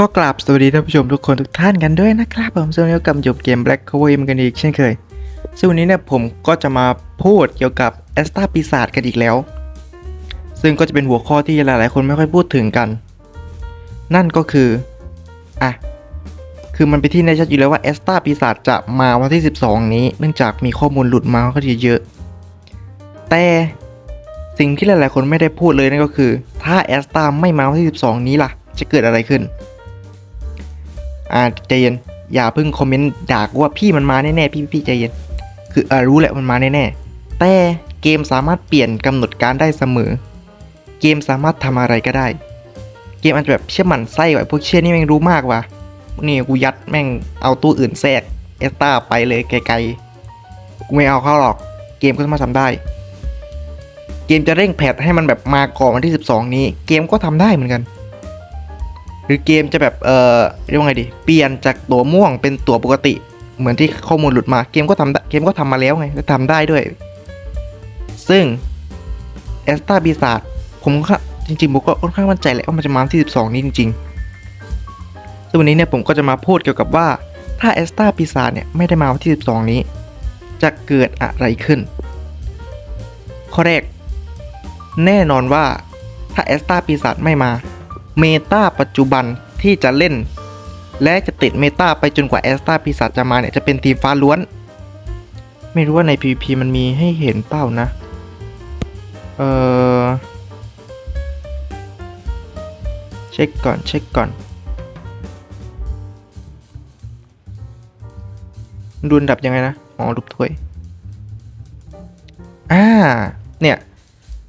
ก็กราบสวัสดีท่านผู้ชมทุกคนทุกท่านกันด้วยนะครับผมซึ่งวันนี้ก็กลับเกม Black Cover เหมือนกันอีกเช่นเคยซึ่งวันนี้เนี่ยผมก็จะมาพูดเกี่ยวกับแอสตาปีศาจกันอีกแล้ว ซึ่งก็จะเป็นหัวข้อที่หลายๆ คนไม่ค่อยพูดถึงกัน นั่นก็คืออะคือมันเป็นที่แน่ชัดอยู่แล้วว่าแอสตาปีศาจจะมาวันที่ 12 นี้ เนื่องจากมีข้อมูลหลุดมาก็เยอะแต่สิ่งที่หลายๆ คนไม่ได้พูดเลยนั่นก็คือ ถ้าแอสตาไม่มาวันที่ 12 นี้ล่ะ จะเกิดอะไรขึ้น อ่าใจเย็นอย่าเพิ่งคอมเมนต์ด่ากูว่าพี่มันมาแน่ๆพี่พี่ใจเย็น คือเออรู้แหละมันมาแน่ๆแต่เกมสามารถเปลี่ยนกำหนดการได้เสมอ เกมสามารถทำอะไรก็ได้ เกมอาจจะแบบเชื่อหมันไส้ไว้พวกเชื่อนี่แม่งรู้มากว่ะนี่กูยัดแม่งเอาตู้อื่นแทรกเอสตาไปเลยไกลๆกูไม่เอาเข้าหรอกเกมก็สามารถทำได้ เกมจะเร่งแพทให้มันแบบมาก่อนวันที่ 12 นี้ เกมก็ทำได้เหมือนกัน หรือเกมจะแบบเออเรียกว่าไงดี เปลี่ยนจากตัวม่วงเป็นตัวปกติ เหมือนที่ข้อมูลหลุดมาเกมก็ทำเกมก็ทำมาแล้วไงก็ทำได้ด้วย ซึ่งเอสตาบีซาดผมก็จริงๆผมก็ค่อนข้างมั่นใจแหละว่ามันจะมาที่12 นี้จริงๆซึ่งวันนี้เนี่ยผมก็จะมาพูดเกี่ยวกับว่าถ้าเอสตาปีศาจเนี่ยไม่ได้มาวันที่ 12 นี้ จะเกิดอะไรขึ้น ข้อแรก แน่นอนว่าถ้าเอสตาปีศาจไม่มา เมตาปัจจุบันที่จะเล่น และจะติดเมตาไปจนกว่าแอสตาปีศาจจะมาเนี่ยจะเป็นทีมฟ้าล้วน ไม่รู้ว่าใน PVP มันมีให้เห็นเปล่านะ เออเช็คก่อนเช็คก่อน ดูนดับยังไงนะ อ๋อรูปถ้วย อ่า เนี่ย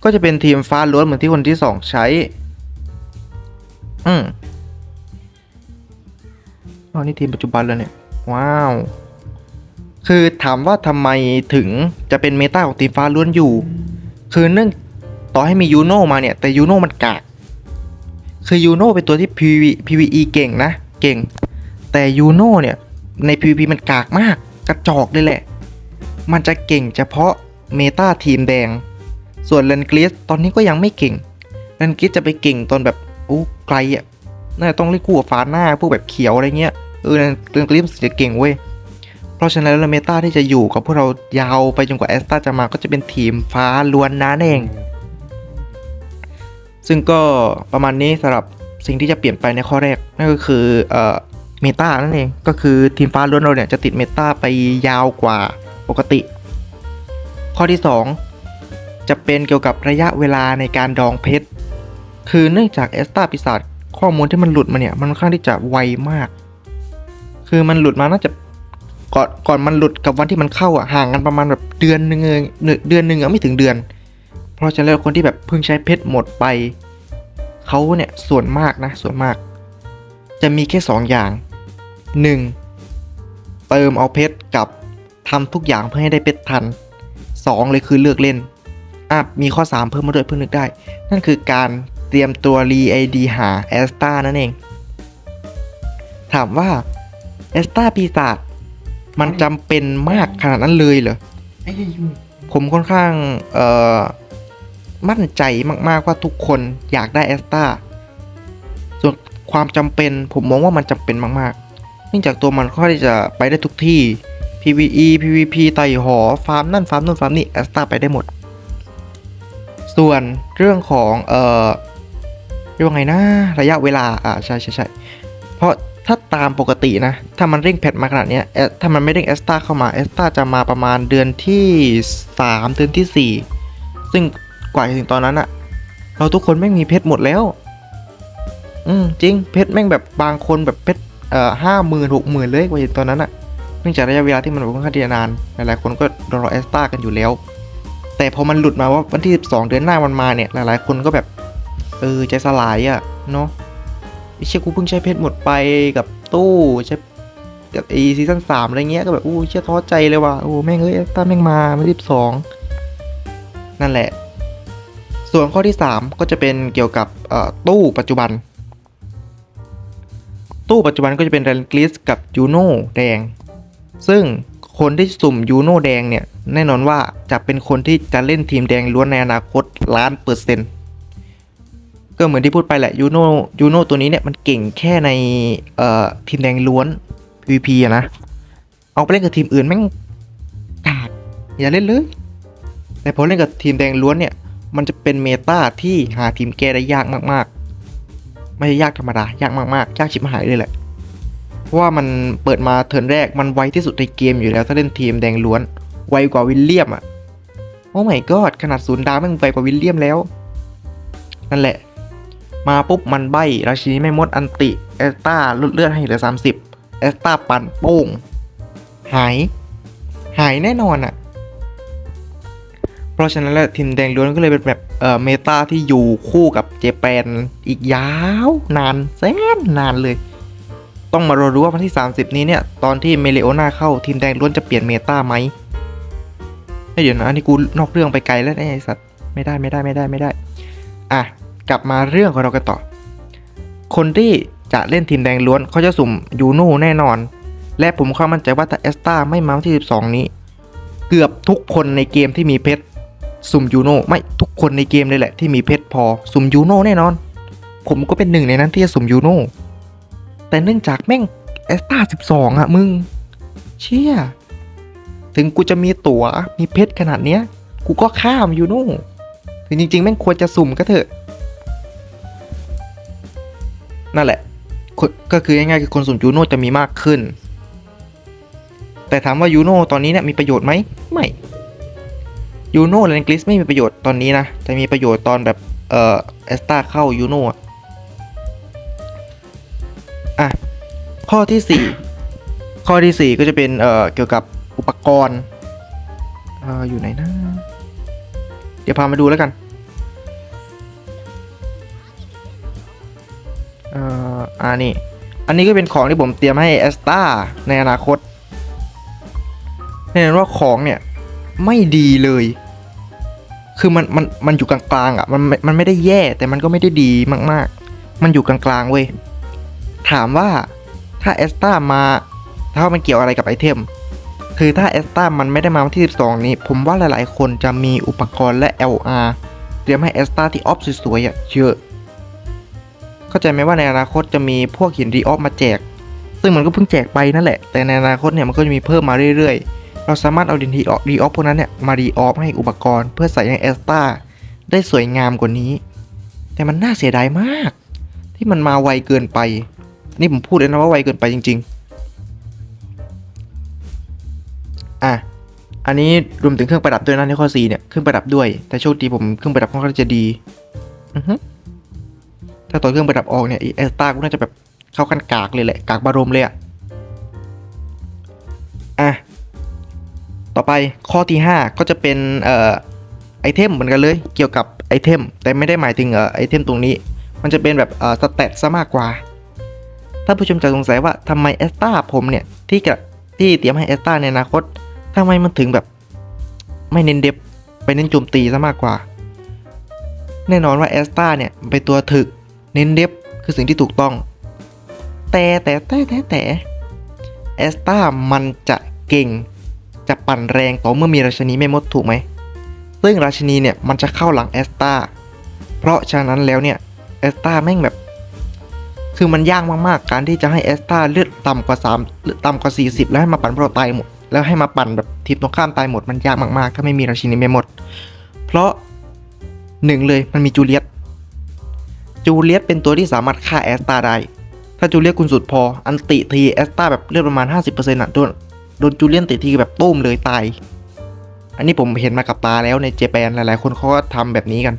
ก็จะเป็นทีมฟ้าล้วนเหมือนที่คนที่สองใช้ อืมอ๋อนี่ทีมปัจจุบันแล้วเนี่ย ว้าว คือถามว่าทำไมถึงจะเป็นเมตาของทีมฟ้าล้วนอยู่ คือเนื่องต่อให้มียูโน่มาเนี่ย แต่ยูโน่มันกาก คือยูโน่เป็นตัวที่ PV PVE เก่งนะ เก่ง แต่ยูโน่เนี่ย ใน PVP มันกากมาก กระจอกเลยแหละ มันจะเก่งเฉพาะเมตาทีมแดง ส่วนเลนกลิสตอนนี้ก็ยังไม่เก่งเลนกลิสจะไปเก่งตอนแบบอู้ ไกลอะน่าจะต้องเล่นคู่กับฟ้าหน้าพวกแบบเขียวอะไรเงี้ยเออเลนกลิสจะเก่งเว้ยเพราะฉะนั้นแล้วเมตาที่จะอยู่กับพวกเรายาวไปจนกว่าแอสตาจะมาก็จะเป็นทีมฟ้าล้วนนั่นเอง ซึ่งก็ประมาณนี้สำหรับสิ่งที่จะเปลี่ยนไปในข้อแรกนั่นก็คือเอ่อเมตานั่นเองก็คือทีมฟ้าล้วนเราเนี่ยจะติดเมตาไปยาวกว่าปกติ ข้อที่ 2 จะเป็นเกี่ยวกับระยะเวลาในการดองเพชร คือเนื่องจากเอสตาปีศาจข้อมูลที่มันหลุดมาเนี่ย มันค่อนข้างที่จะไวมาก คือมันหลุดมาน่าจะก่อนก่อนมันหลุดกับวันที่มันเข้าอะห่างกันประมาณแบบเดือนหนึงเองเดือนหนึ่งอะไม่ถึงเดือน เพราะฉะนั้นแล้วคนที่แบบเพิ่งใช้เพชรหมดไปเขาเนี่ยส่วนมากนะส่วนมาก จะมีแค่ 2 อย่าง 1. เติมเอาเพชรกับทำทุกอย่างเพื่อให้ได้เพชรทัน 2 เลยคือเลือกเล่นอะมีข้อ 3 เพิ่มมาด้วยเพิ่งนึกได้ นั่นคือการ เตรียมตัวรีไอดีหาแอสตานั่นเอง ถามว่าแอสตาปีศาจมันจำเป็นมากขนาดนั้นเลยเหรอผมค่อนข้างเอ่อมั่นใจมากๆว่าทุกคนอยากได้แอสตาส่วนความจำเป็นผมมองว่ามันจำเป็นมากๆ เนื่องจากตัวมันค่อนจะไปได้ทุกที่ PVE PVP ไต่หอ ฟาร์มนั่นฟาร์มนู่นฟาร์มนี่แอสตาไปได้หมด ส่วนเรื่องของเอ่อ เรียกว่าไงนะ ระยะเวลา อ่า ใช่ใช่ใช่เพราะถ้าตามปกตินะ ถ้ามันเร่งแพทมาขนาดเนี้ยถ้ามันไม่เร่งแอสตาเข้ามาแอสตาจะมาประมาณเดือนที่ 3 เดือนที่ 4 ซึ่งกว่าจะถึงตอนนั้นอะเราทุกคนแม่งมีเพชรหมดแล้ว อืมจริง เพชรแม่งแบบบางคนแบบเพชรเอ่อห้าหมื่นหกหมื่นเลยกว่าจะถึงตอนนั้นอะเนื่องจากระยะเวลาที่มันค่อนข้างที่จะนาน หลายๆคนก็รอแอสตากันอยู่แล้ว แต่พอมันหลุดมาว่าวันที่ 12 เดือนหน้ามันมาเนี่ย หลายๆคนก็แบบ เออใจสลายอะเนาะไอเชี่ยกูเพิ่งใช้เพชรหมดไปกับตู้ใช้กับไอซีซั่นสามอะไรเงี้ยก็แบบอู้เชี่ยท้อใจเลยว่ะโอ้แม่งเอ้ยแอสตาแม่งมาไม่รีบสองนั่นแหละ ส่วนข้อที่ 3 ก็จะเป็นเกี่ยวกับตู้ปัจจุบัน ตู้ปัจจุบันก็จะเป็นแรนกลิสกับยูโนแดง ซึ่งคนที่สุ่มยูโนแดงเนี่ย แน่นอนว่าจะเป็นคนที่จะเล่นทีมแดงล้วนในอนาคตล้านเปอร์เซ็นต์ ก็เหมือนที่พูดไปแหละยูโน่ยูโน่ตัวนี้เนี่ยมันเก่งแค่ในเอ่อทีมแดงล้วน PVP อะนะ เอาไปเล่นกับทีมอื่นแม่งกากอย่าเล่นเลย แต่พอเล่นกับทีมแดงล้วนเนี่ย มันจะเป็นเมตาที่หาทีมแก้ได้ยากมากๆ ไม่ใช่ยากธรรมดายากมากๆ ยากชิบหายเลยแหละ เพราะว่ามันเปิดมาเทิร์นแรกมันไวที่สุดในเกมอยู่แล้ว ถ้าเล่นทีมแดงล้วน ไวกว่าวิลเลียมอะโอ้ my god ขนาดศูนย์ดาวแม่งไวกว่าวิลเลียมแล้ว นั่นแหละ มาปุ๊บมันใบราชินีไม่มดอันติเอสตาลดเลือดให้เหลือ 30เอสตาปั่นโป้ง หาย หายแน่นอนอะ เพราะฉะนั้นแล้วทีมแดงล้วนก็เลยเป็นแบบเอ่อเมตาที่อยู่คู่กับเจแปนอีกยาวนานแสนนานเลย ต้องมารอรู้ว่าวันที่ 30 นี้เนี่ย ตอนที่เมเลโอนาเข้าทีมแดงล้วนจะเปลี่ยนเมตาไหมเฮ้ยเดี๋ยวนะอันนี้กูนอกเรื่องไปไกลแล้วเนี่ยไอ้สัตว์ไม่ได้ไม่ได้ไม่ได้ไม่ได้ อะ กลับมาเรื่องของเรากันต่อ คนที่จะเล่นทีมแดงล้วนเขาจะสุ่มยูโน่แน่นอน และผมความมั่นใจว่าถ้าเอสตาไม่มาวันที่ 12 นี้ เกือบทุกคนในเกมที่มีเพชรสุ่มยูโน่ไม่ทุกคนในเกมเลยแหละที่มีเพชรพอสุ่มยูโน่แน่นอน ผมก็เป็นหนึ่งในนั้นที่จะสุ่มยูโน่แต่เนื่องจากแม่งเอสตา12 อะมึง เชี่ยถึงกูจะมีตั๋วมีเพชรขนาดเนี้ย กูก็ข้ามยูโน่ถึงจริงๆ แม่งควรจะสุ่มก็เถอะ นั่นแหละ ก็คือง่ายๆคือคนสุ่มยูโน่จะมีมากขึ้น แต่ถามว่ายูโน่ตอนนี้เนี่ยมีประโยชน์ไหมไม่ยูโน่แลนกลิสไม่มีประโยชน์ตอนนี้นะจะมีประโยชน์ตอนแบบเอ่อเอสตาเข้ายูโน่อะอะข้อที่สี่ข้อที่สี่ก็จะเป็นเอ่อเกี่ยวกับอุปกรณ์เอ่ออยู่ไหนนะ เดี๋ยวพามาดูแล้วกัน เอ่ออ่านี่อันนี้ก็เป็นของที่ผมเตรียมให้แอสตาในอนาคตแน่นอนว่าของเนี่ยไม่ดีเลย คือมันมันมันอยู่กลางๆอะ มันมันไม่ได้แย่แต่มันก็ไม่ได้ดีมากๆ มันอยู่กลางๆเว้ย ถามว่าถ้าแอสตามาถ้ามันเกี่ยวอะไรกับไอเทม คือถ้าแอสตามันไม่ได้มาวันที่ 12 นี้ ผมว่าหลายๆ คนจะมีอุปกรณ์และ LR เตรียมให้แอสตาที่ออฟสวยๆอะเยอะ เข้าใจไหมว่าในอนาคตจะมีพวกหินรีออฟมาแจก ซึ่งมันก็เพิ่งแจกไปนั่นแหละ แต่ในอนาคตเนี่ยมันก็จะมีเพิ่มมาเรื่อยๆ เราสามารถเอาดินรีออฟรีออฟพวกนั้นเนี่ยมารีออฟให้อุปกรณ์เพื่อใส่ในเอสตาได้สวยงามกว่านี้ แต่มันน่าเสียดายมาก ที่มันมาไวเกินไป นี่ผมพูดเลยนะว่าไวเกินไปจริง ๆ อะอันนี้รวมถึงเครื่องประดับด้วยนะในข้อ4เนี่ยเครื่องประดับด้วยแต่โชคดีผมเครื่องประดับค่อนข้างจะดี อือฮึ ถ้าต่อเครื่องประดับออกเนี่ยเอสตาก็น่าจะแบบเข้าขั้นกากเลยแหละ กากบารมเลยอะอะ ต่อไปข้อที่ 5 ก็จะเป็นเอ่อไอเทมเหมือนกันเลยเกี่ยวกับไอเทม แต่ไม่ได้หมายถึงเอ่อไอเทมตรงนี้ มันจะเป็นแบบเอ่อสเตตซะมากกว่าถ้าผู้ชมจะสงสัยว่าทำไมเอสตาผมเนี่ยที่กะที่เตรียมให้เอสตาในอนาคตทำไมมันถึงแบบไม่เน้นเดฟไปเน้นโจมตีซะมากกว่า แน่นอนว่าเอสตาเนี่ยเป็นตัวถึก น้นเดฟคือสิ่งที่ถูกต้อง แต่แต่แต่แต่แต่เอสตามันจะเก่ง จะปั่นแรงต่อเมื่อมีราชินีไม่มดถูกไหมซึ่งราชินีเนี่ยมันจะเข้าหลังเอสตาเพราะฉะนั้นแล้วเนี่ยเอสตาแม่งแบบ คือมันยากมากๆ การที่จะให้เอสตาเลือดต่ำกว่า3หรือต่ำกว่า 40 แล้วให้มาปั่นพวกเราตายหมด แล้วให้มาปั่นแบบทีมตรงข้ามตายหมดมันยากมากๆ ถ้าไม่มีราชินีไม่มด เพราะหนึ่งเลยมันมีจูเลียต จูเลียตเป็นตัวที่สามารถฆ่าแอสตาได้ ถ้าจูเลียตคุณสุดพอ อันติทีแอสตาแบบเลือดประมาณ 50%อะโดนโดนจูเลียนติทีแบบตุ้มเลยตาย อันนี้ผมเห็นมากับตาแล้วในเจแปนหลายๆ คนเขาก็ทำแบบนี้กัน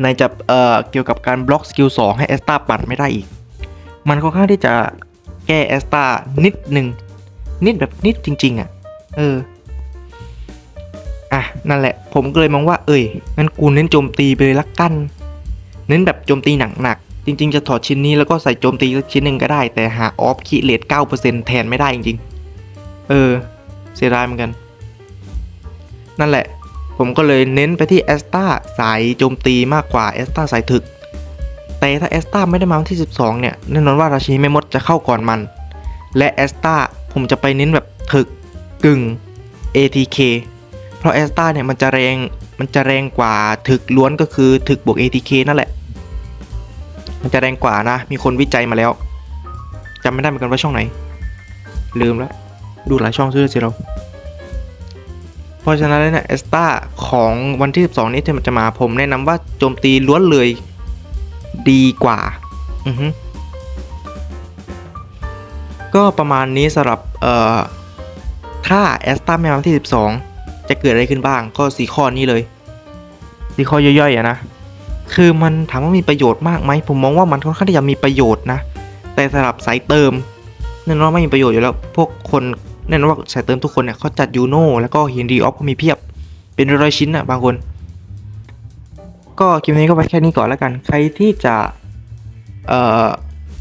ในจะเอ่อเกี่ยวกับการบล็อกสกิล2ให้แอสตาปั่นไม่ได้อีก มันค่อนข้างที่จะแก้แอสตานิดหนึ่งนิดแบบนิดจริง ๆ อะ เออ อะ นั่นแหละ ผมก็เลยมองว่า เอ้ยงั้นกูเน้นโจมตีไปเลยละกัน เน้นแบบโจมตีหนักๆจริง ๆ จะถอดชิ้นนี้แล้วก็ใส่โจมตีสักชิ้นหนึ่งก็ได้ แต่หาออฟคีเลต9%แทนไม่ได้จริงๆ เออ เสียดายเหมือนกัน นั่นแหละ ผมก็เลยเน้นไปที่แอสตาสายโจมตีมากกว่าแอสตาสายถึก แต่ถ้าแอสตาไม่ได้มาวันที่ 12 เนี่ย แน่นอนว่าราชินีไม่มดจะเข้าก่อนมัน และแอสตาผมจะไปเน้นแบบถึกกึ่ง ATK เพราะแอสตาเนี่ยมันจะแรงมันจะแรงกว่าถึกล้วนก็คือถึกบวก ATK นั่นแหละ มันจะแรงกว่านะ มีคนวิจัยมาแล้วจำไม่ได้เหมือนกันว่าช่องไหน ลืมแล้วดูหลายช่องซื้อสิเรา เพราะฉะนั้นเนี่ยเอสตาของวันที่ 12 นี้ที่มันจะมาผมแนะนำว่าโจมตีล้วนเลยดีกว่า อือฮึก็ประมาณนี้สำหรับ เอ่อ ถ้าแอสตาแมววันที่ 12 จะเกิดอะไรขึ้นบ้าง ก็สีข้อนี้เลยสีข้อย่อยๆอะนะ คือมันถามว่ามีประโยชน์มากไหมผมมองว่ามันค่อนข้างที่จะมีประโยชน์นะ แต่สำหรับสายเติมแน่นอนว่าไม่มีประโยชน์อยู่แล้ว พวกคนแน่นอนว่าสายเติมทุกคนเนี่ยเขาจัดยูโน่แล้วก็เห็นดีออฟก็มีเพียบ เป็นร้อยชิ้นอะบางคน ก็คลิปนี้ก็ไปแค่นี้ก่อนแล้วกัน ใครที่จะเอ่อ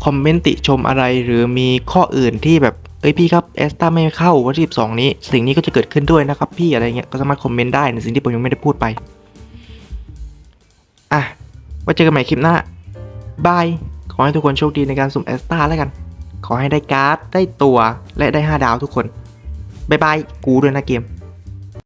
คอมเมนต์ติชมอะไรหรือมีข้ออื่นที่แบบเอ้ยพี่ครับเอสตาไม่เข้าวันที่12นี้ สิ่งนี้ก็จะเกิดขึ้นด้วยนะครับพี่อะไรเงี้ยก็สามารถคอมเมนต์ได้ในสิ่งที่ผมยังไม่ได้พูดไป อะไว้เจอกันใหม่คลิปหน้าบาย ขอให้ทุกคนโชคดีในการสุ่มแอสตาแล้วกัน ขอให้ได้การ์ด ได้ตัว และได้ 5 ดาวทุกคนบายบาย กูด้วยนะเกม